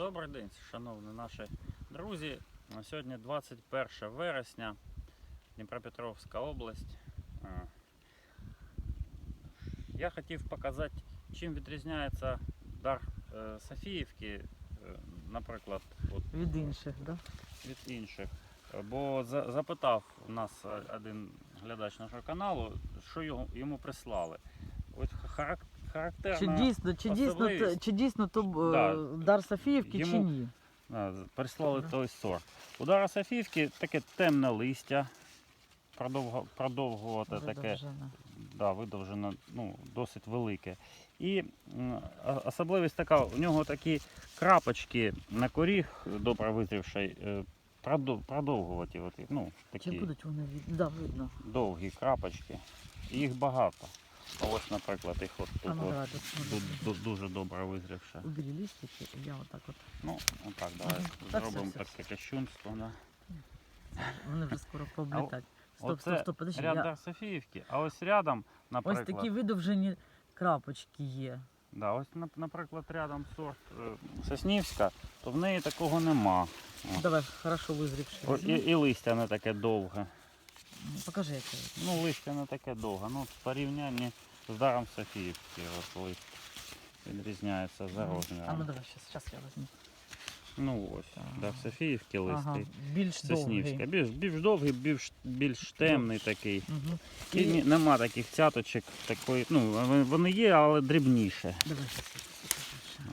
Добрий день, шановні наші друзі. На Сьогодні 21 вересня, Дніпропетровська область. Я хотів показати, чим відрізняється дар е, Софіївки, е, наприклад, от Від інших, да? від інших. Бо за- запитав нас один глядач нашого каналу, що йому прислали. Ось характерна... Чи дійсно, чи дійсно, особливість. чи дійсно то е, Да. дар Софіївки, чи Йому- ні? А, Прислали той сорт. У Дара Софіївки таке темне листя, продовго, продовгувате таке, да, видовжене, ну, досить велике. І м, а- особливість така, у нього такі крапочки на коріг, добре визрівший, е, продов- продовгуваті, от, ну, Чи такі будуть вони від... Да, видно. довгі крапочки. І їх багато. А Ось, наприклад, їх от А тут ну от, давай ду- ду- дуже добре визрівше. убери листики, і я отак от. Ну, отак, давай Ага. Так, зробимо все, все, таке кощунство. Да. Вони вже скоро пооблітають. Стоп, Оце стоп, стоп, подожди. ряд Я... Дар Софіївки, а ось рядом, Ось наприклад, такі видовжені крапочки є. да, ось, нап- наприклад, рядом сорт е, Соснівська, то в неї такого нема. О. Давай, хорошо визрівши. О, і, і листя не таке довге. Покажи, яке. Ну, листя не таке довге. Ну, в порівнянні з даром Софіївки, от лист відрізняється за А ну давай, щас я візьму. Ну ось, Так. дар Софіївки лист. Ага, більш Соснівська. довгий. Більш, більш довгий, більш, більш темний такий. Угу. І ні- нема таких цяточок, такої, ну, вони- є, але дрібніше. Давай.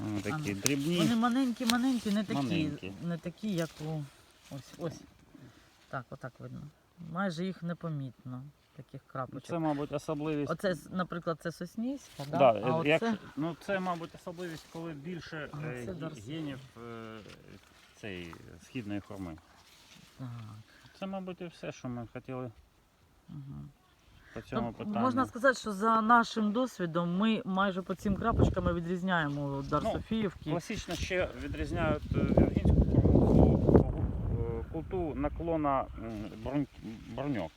Вони А такі ну. дрібні. Вони маленькі, маленькі, не такі, Маленькі. не такі, як у. Ось, ось. Так, отак видно. Майже їх непомітно, таких крапочок. Це, мабуть, особливість. Оце, наприклад, це Соснівська, да? Да, а як, оце ну, це, мабуть, особливість, коли більше Ага, е, генів е, цієї східної хурми. так. Це, мабуть, і все, що ми хотіли Угу. по цьому Ну, питанню. можна сказати, що за нашим досвідом ми майже по цим крапочкам відрізняємо дар Ну, Софіївки. Класично ще відрізняють е, віргінську хурму по- е, куту наклона брунь- броньок.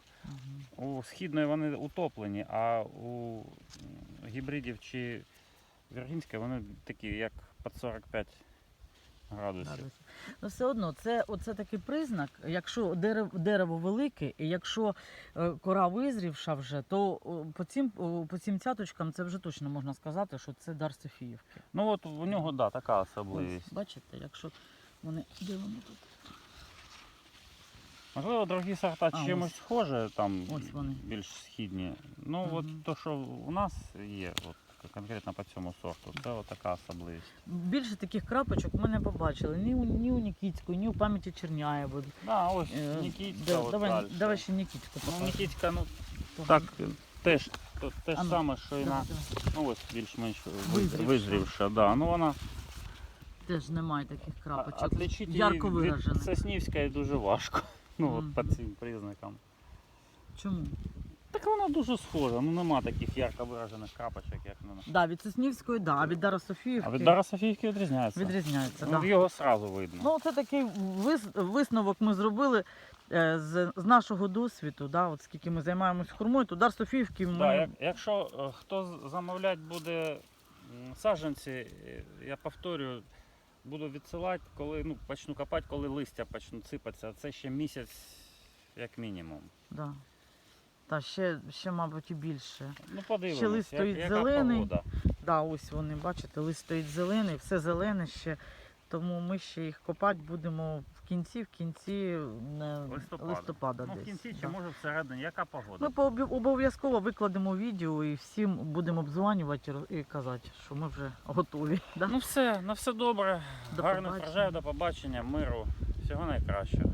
У східної вони утоплені, а у гібридів чи віргінської вони такі, як під 45 градусів. Ну, все одно, це оце такий признак. Якщо дерево, дерево велике, і якщо е, кора визрівша вже, то по цим, по цим цяточкам це вже точно можна сказати, що це дар Софіївки. Ну от у нього да, така Ось, особливість. бачите, якщо вони де вони тут? Можливо, другі сорта А, чимось ось. схожі, там Ось вони. більш східні. Ну Мгм. от то, що у нас є, от конкретно по цьому сорту, це от така особливість. Більше таких крапочок ми не побачили ні у, ні у Нікітської, ні у пам'яті Черняєва. Да, ось Е, Нікітська, да, от давай, далі. давай ще Нікітську Ну, покажемо. Нікітська, ну так, теж то, те ж ну, саме, що і на ну ось більш-менш Визрівша. визрівша. Да. Ну вона Теж немає таких крапочок. Ярко її виражених. від Соснівської дуже важко. Ну Мгм. от по цим признакам. Чому? Так вона дуже схожа, ну нема таких ярко виражених крапочок, як на нас. Да, від Соснівської, да, а від Дара Софіївки А від Дара Софійки відрізняється. відрізняється. Ну, да. його одразу видно. Ну, це такий вис- висновок ми зробили е, з, з нашого досвіду, да, от скільки ми займаємось хурмою, то Дар Софіївки ми... Да, як, якщо е, хто з- замовлять буде м, саджанці, е, я повторюю, буду відсилати, коли ну, почну копати, коли листя почну сипатися. Це ще місяць як мінімум. Да. Та ще, ще, мабуть, і більше. Ну подивимось, Ще лист стоїть зелений. погода. Да, ось вони, бачите, лист стоїть зелений, все зелене ще. Тому ми ще їх копати будемо в кінці, в кінці не, Листопада. листопада Ну, в кінці чи да. може всередині, яка погода? Ми обов'язково викладемо відео і всім будемо обзванювати і казати, що ми вже готові. Да? Ну все, на все добре. До Гарних врожаю, до побачення, миру, всього найкращого.